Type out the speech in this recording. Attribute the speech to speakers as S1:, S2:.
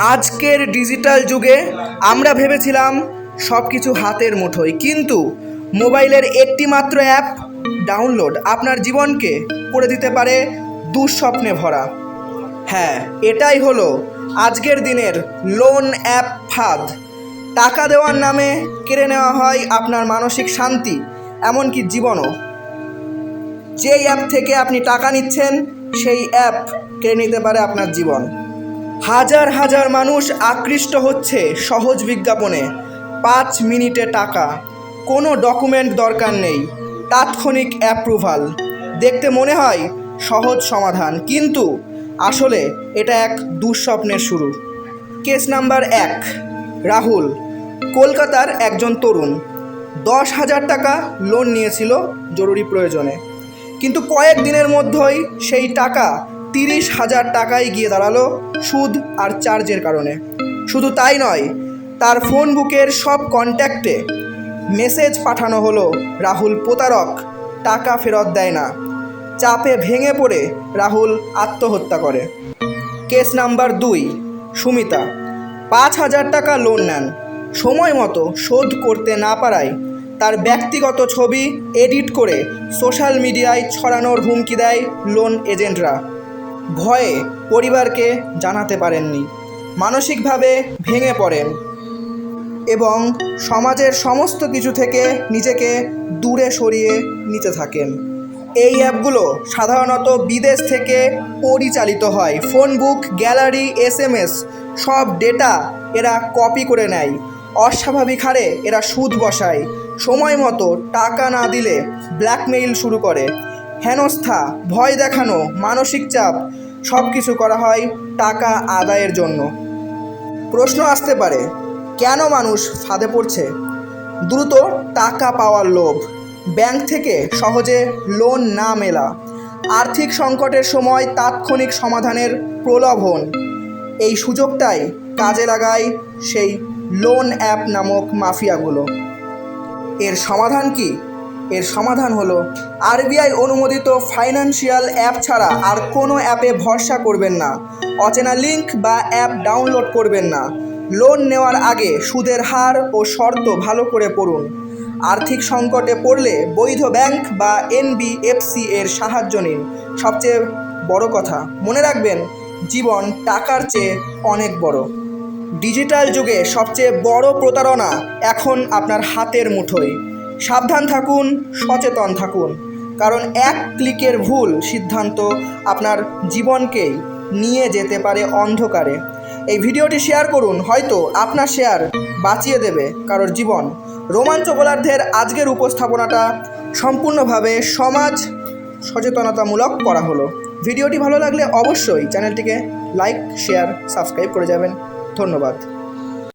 S1: আজকের ডিজিটাল যুগে আমরা ভেবেছিলাম সব কিছু হাতের মুঠোয়, কিন্তু মোবাইলের একটি মাত্র অ্যাপ ডাউনলোড আপনার জীবনকে করে দিতে পারে দুঃস্বপ্নে ভরা। হ্যাঁ এটাই হলো আজকের দিনের লোন অ্যাপ ফাঁদ। টাকা দেওয়ার নামে কেড়ে নেওয়া হয় আপনার মানসিক শান্তি, এমনকি জীবনও। যেই অ্যাপ থেকে আপনি টাকা নিচ্ছেন, সেই অ্যাপ কেড়ে নিতে পারে আপনার জীবন। হাজার হাজার মানুষ আকৃষ্ট হচ্ছে সহজ বিজ্ঞাপনে। পাঁচ মিনিটে টাকা। কোনো ডকুমেন্ট দরকার নেই। তাৎক্ষণিক অ্যাপ্রুভাল। দেখতে মনে হয় সহজ সমাধান, কিন্তু আসলে এটা এক দুঃস্বপ্নের শুরু। কেস নাম্বার এক, রাহুল। কলকাতার একজন তরুণ। দশ হাজার টাকা লোন নিয়েছিল জরুরি প্রয়োজনে। কিন্তু কয়েক দিনের মধ্যেই সেই টাকা তিরিশ হাজার টাকায় গিয়ে দাঁড়াল সুদ আর চার্জের কারণে। শুধু তাই নয়, তার ফোন বুকের সব কন্ট্যাক্টে মেসেজ পাঠানো হলো, রাহুল প্রতারক, টাকা ফেরত দেয় না। চাপে ভেঙে পড়ে রাহুল আত্মহত্যা করে। কেস নাম্বার দুই, সুমিতা, পাঁচ হাজার টাকা লোন নেন। সময় মতো শোধ করতে না পারায় তার ব্যক্তিগত ছবি এডিট করে সোশ্যাল মিডিয়ায় ছড়ানোর হুমকি দেয় লোন এজেন্টরা ভয়ে পরিবারকে জানাতে পারেননি। মানসিকভাবে ভেঙে পড়েন এবং সমাজের সমস্ত কিছু থেকে নিজেকে দূরে সরিয়ে নিতে থাকেন। এই অ্যাপগুলো সাধারণত বিদেশ থেকে পরিচালিত হয়। Phone book gallery S M S সব ডেটা এরা কপি করে নেয়। অস্বাভাবিক হারে এরা সুদ বসায়। সময় মতো টাকা না দিলে ব্ল্যাকমেইল শুরু করে। হেনস্থা, ভয় দেখানো, মানসিক চাপ সব কিছু করা হয় টাকা আদায়ের জন্য। প্রশ্ন আসতে পারে, কেন মানুষ ফাঁদে পড়ছে? দ্রুত টাকা পাওয়ার লোভ, ব্যাংক থেকে সহজে লোন না মেলা, আর্থিক সংকটের সময় তাৎক্ষণিক সমাধানের প্রলোভন, এই সুযোগটাই কাজে লাগায় সেই লোন অ্যাপ নামক মাফিয়াগুলো। এর সমাধান কি? এর সমাধান হলো, আরবিআই অনুমোদিত ফাইন্যান্সিয়াল অ্যাপ ছাড়া আর কোনো অ্যাপে ভরসা করবেন না। অচেনা লিঙ্ক বা অ্যাপ ডাউনলোড করবেন না। লোন নেওয়ার আগে সুদের হার ও শর্ত ভালো করে পড়ুন। আর্থিক সংকটে পড়লে বৈধ ব্যাংক বা এনবিএফসি এর সাহায্য নিন। সবচেয়ে বড় কথা, মনে রাখবেন, জীবন টাকার চেয়ে অনেক বড়। ডিজিটাল যুগে সবচেয়ে বড় প্রতারণা এখন আপনার হাতের মুঠোয়। সাবধান থাকুন, সচেতন থাকুন। কারণ এক ক্লিকের ভুল সিদ্ধান্ত আপনার জীবনকেই নিয়ে যেতে পারে অন্ধকারে। এই ভিডিওটি শেয়ার করুন, হয়তো আপনার শেয়ার বাঁচিয়ে দেবে কারোর জীবন। রোমাঞ্চ বোলারদের আজকের উপস্থাপনাটা সম্পূর্ণভাবে সমাজ সচেতনতামূলক করা হলো। ভিডিওটি ভালো লাগলে অবশ্যই চ্যানেলটিকে লাইক, শেয়ার, সাবস্ক্রাইব করে যাবেন। ধন্যবাদ।